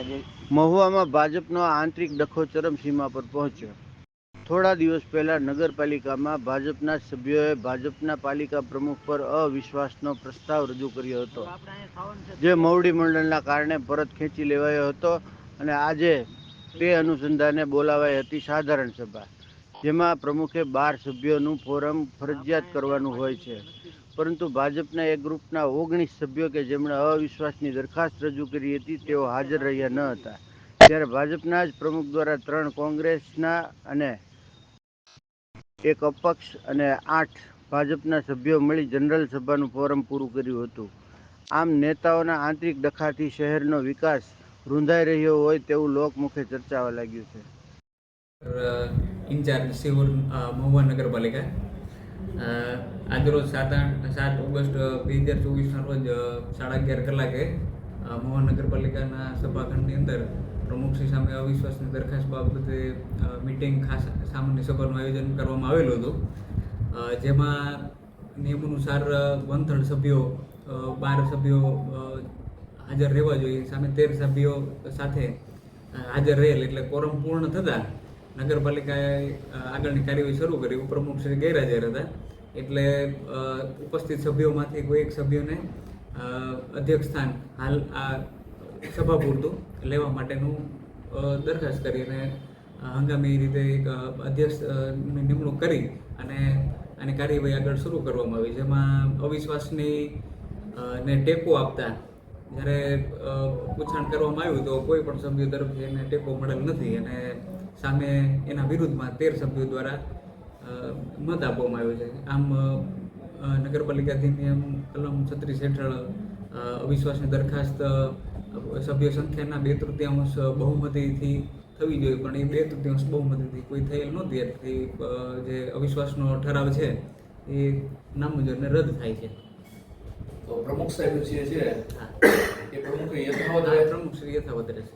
અને જે મહુવામાં ભાજપનો આંતરિક ડખો ચરમસીમા પર પહોંચ્યો. થોડા દિવસ પહેલા નગરપાલિકામાં ભાજપના સભ્યોએ ભાજપના પાલિકા પ્રમુખ પર અવિશ્વાસનો પ્રસ્તાવ રજૂ કર્યો હતો, જે મવડી મંડળના કારણે પરત ખેંચી લેવાયો હતો અને આજે તે અનુસંધાને બોલાવાઈ હતી સાધારણ સભા, જેમાં પ્રમુખે બાર સભ્યોનું ફોરમ ફરજિયાત કરવાનું હોય છે. પરંતુ ભાજપના એક ગ્રુપના ઓગણીસ સભ્યો કે જેમણે અવિશ્વાસની દરખાસ્ત રજૂ કરી હતી, તેઓ હાજર રહ્યા ન હતા. ત્યારે ભાજપના જ પ્રમુખ દ્વારા ત્રણ કોંગ્રેસના અને એક અપક્ષ અને આઠ ભાજપના સભ્યો મળી જનરલ સભાનું ફોરમ પૂરું કર્યું હતું. આમ નેતાઓના આંતરિક ડખાથી શહેરનો વિકાસ રૂંધાઈ રહ્યો હોય તેવું લોકમુખે ચર્ચાવા લાગ્યું છે. ઇન્ચાર્જ સિહોર મહુવા નગરપાલિકા. આજરોજ સાત આઠ સાત ઓગસ્ટ બે હજાર ચોવીસના રોજ સાડા અગિયાર કલાકે મહાનગરપાલિકાના સભાખંડની અંદર પ્રમુખશ્રી સામે અવિશ્વાસની દરખાસ્ત બાબતે મિટિંગ ખાસ સામાન્ય સભાનું આયોજન કરવામાં આવેલું હતું. જેમાં નિયમ અનુસાર અ, વન થર્ડ સભ્યો બાર સભ્યો હાજર રહેવા જોઈએ. સામે તેર સભ્યો સાથે હાજર રહેલ એટલે કોરમ પૂર્ણ થતાં નગરપાલિકાએ આગળની કાર્યવાહી શરૂ કરી. ઉપપ્રમુખ શ્રી ગેરહાજર હતા. એટલે ઉપસ્થિત સભ્યોમાંથી કોઈ એક સભ્યોને અધ્યક્ષ સ્થાન હાલ આ સભા પૂરતું લેવા માટેનું દરખાસ્ત કરી અને હંગામી રીતે એક અધ્યક્ષની અધ્યક્ષ નિમણૂક કરી અને આની કાર્યવાહી આગળ શરૂ કરવામાં આવી. જેમાં અવિશ્વાસની ને ટેકો આપતા જ્યારે પૂછાણ કરવામાં આવ્યું તો કોઈ પણ સભ્ય તરફથી એને ટેકો મળેલ નથી અને સામે એના વિરુદ્ધમાં તેર સભ્યો દ્વારા મત આપવામાં આવ્યો છે. આમ નગરપાલિકા અધિનિયમ કલમ છત્રીસ હેઠળ અવિશ્વાસની દરખાસ્ત સભ્ય સંખ્યાના બે તૃતીયાંશ બહુમતીથી થવી જોઈએ, પણ એ બે તૃતીયાંશ બહુમતીથી કોઈ થયેલ નહોતી. એટલે જે અવિશ્વાસનો ઠરાવ છે, એ નામંજૂરને રદ થાય છે. તો પ્રમુખ સાહેબ જે છે એ પ્રમુખ યથાવત પ્રમુખ શ્રી યથાવત રહેશે.